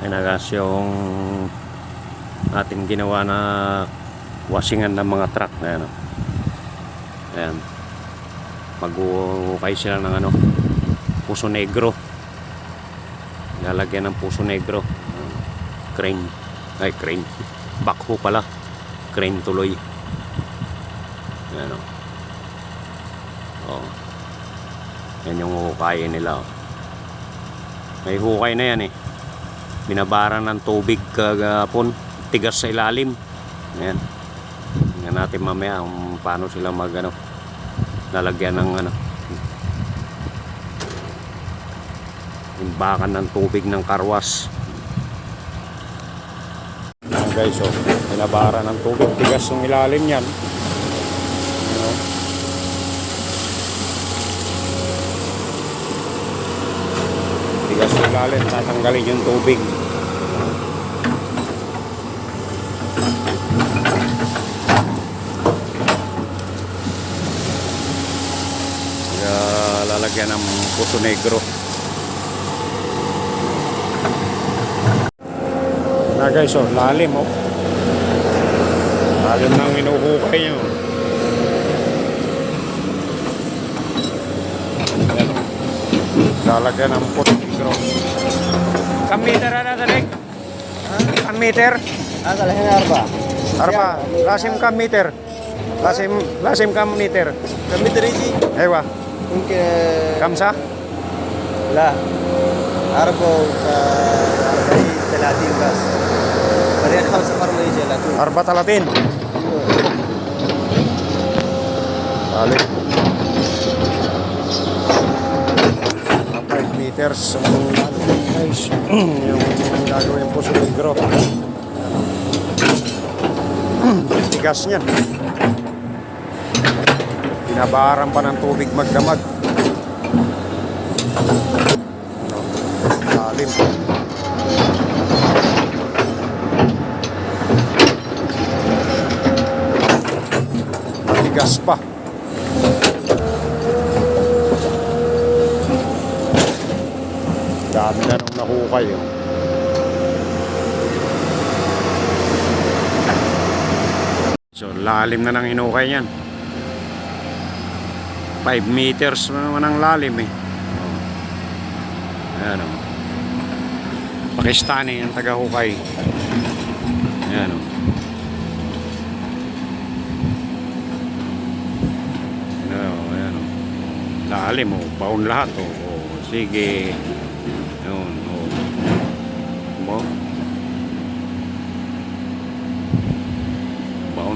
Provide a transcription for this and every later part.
Ayan na guys yung ating ginawa na wasingan ng mga truck na ano. Ayan. Mag-ukay sila ng ano, puso negro. Lalagyan ng puso negro. Crane. Ay, crane. Backhoe pala. Crane tuloy. Ayan o. Oh. Yan yung hukayin nila. Oh. May hukay na yan eh. Binabara ng tubig kagapon. Tigas sa ilalim. Ayan. Tingnan natin mamaya kung paano sila mag ano, lalagyan ng ano. Imbakan ng tubig ng karwas. Ayan guys, oh. Binabara ng tubig. Tigas yung ilalim yan. Ano? Tigas yung ilalim. Tatanggalin yung tubig. Kaya lalagyan ng puso negro. Na guys, oh, lalim oh. Lalim ng inuhukay nyo. Lalagyan ng pot micro. Kan meter na tanik? Kan meter? Ah, talahin arba. Arba, lasim kan meter. Lasim lasim kan meter. Kan meter isi. Ewa. Mungkin kamsa? La. Arbo, ka talatin bas. Kaya kamsa parma isi la. Arba talatin. Iya. Balik. 5 meters ang lalim guys. yung gagawin po sa negro. Tigas niyan. Binabaran pa ng tubig magdamag. Lalim. Matigas pa. Dami na nung nahukay. Oh. So lalim na ng hinukay yan. 5 meters na naman ang lalim eh. Oh. Ayan o. Pakistani ang taga-hukay. Ayan o. Ayan o. Ayan o. Lalim o. Baon lahat o. o. Sige. Yun o. Mo.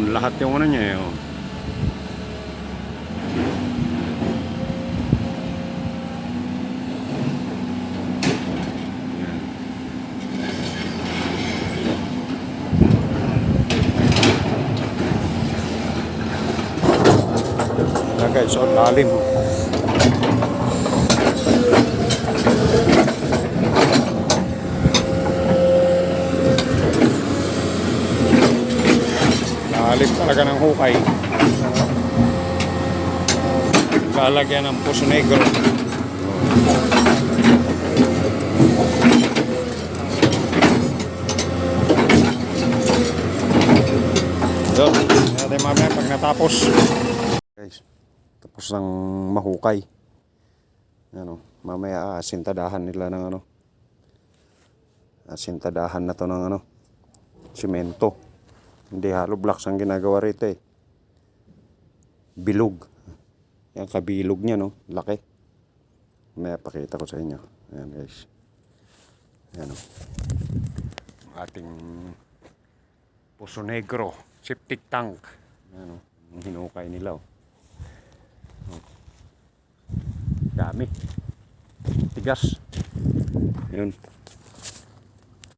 Baon lahat yung ano niya eh. O. Ayan. Ayan guys, so lalim. oh. Lalim talaga ng hukay. Lalagyan ng puso negro. Yun, natin mamaya pag natapos. Guys, tapos ng mahukay. Ano, mamaya asintadahan nila ng ano. Asintadahan na to ng ano. Simento. Hindi hollow blocks ang ginagawa rito eh. Bilog. Yan kabilog niya no, laki. Mamaya pakita ko sa inyo. Ayan guys. Ayan o. Ating Puso Negro, septic tank. Ano, ang hinukay nila. Oh. Oh. Dami. Tigas. Yun.